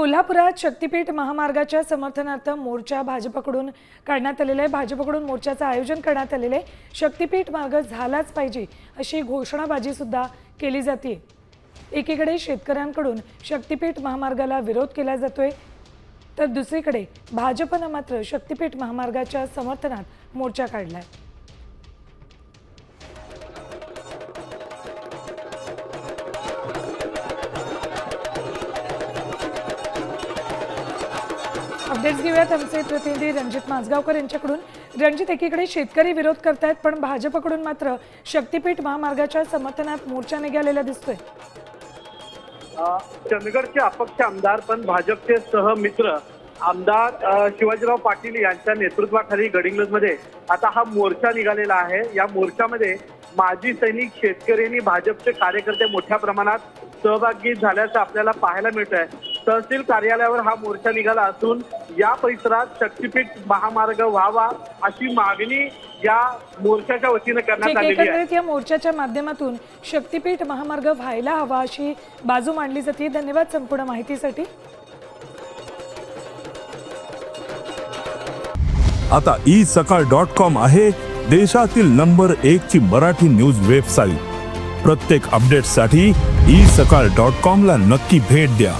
कोल्हापुरात शक्तीपीठ महामार्गाच्या समर्थनार्थ मोर्चा भाजपकडून काढण्यात आलेला आहे. भाजपकडून मोर्चाचं आयोजन करण्यात आलेलं आहे. शक्तीपीठ मार्ग झालाच पाहिजे अशी घोषणाबाजी सुद्धा केली जाते. एकीकडे शेतकऱ्यांकडून शक्तीपीठ महामार्गाला विरोध केला जातोय तर दुसरीकडे भाजपनं मात्र शक्तीपीठ महामार्गाच्या समर्थनात मोर्चा काढला आहे अपडेट्स घेऊयात. आमचे प्रतिनिधी रणजित माझगावकर यांच्याकडून. रणजित एकीकडे शेतकरी विरोध करतायत पण भाजपकडून मात्र शक्तीपीठ महामार्गाच्या समर्थनात मोर्चा निघालेला दिसतोय. चंदगडचे अपक्ष आमदार पण भाजपचे सहमित्र आमदार शिवाजीराव पाटील यांच्या नेतृत्वाखाली गडिंग्लजमध्ये आता हा मोर्चा निघालेला आहे. या मोर्चामध्ये माजी सैनिक शेतकरी आणि भाजपचे कार्यकर्ते मोठ्या प्रमाणात सहभागी झाल्याचं आपल्याला पाहायला मिळत आहे तहसील कार्यालयावर हा मोर्चा निघाला असून या परिसरात शक्तीपीठ महामार्ग व्हावा अशी मागणी या मोर्चाच्या वतीनं करण्यात आलेली आहे. या मोर्चाच्या माध्यमातून शक्तीपीठ महामार्ग व्हायला हवा अशी बाजू मांडली जाते. धन्यवाद संपूर्ण माहितीसाठी. आता ई सकाळ डॉट कॉम आहे देशातील नंबर एक ची मराठी न्यूज वेबसाईट. प्रत्येक अपडेटसाठी ई सकाळ डॉट कॉम ला नक्की भेट द्या.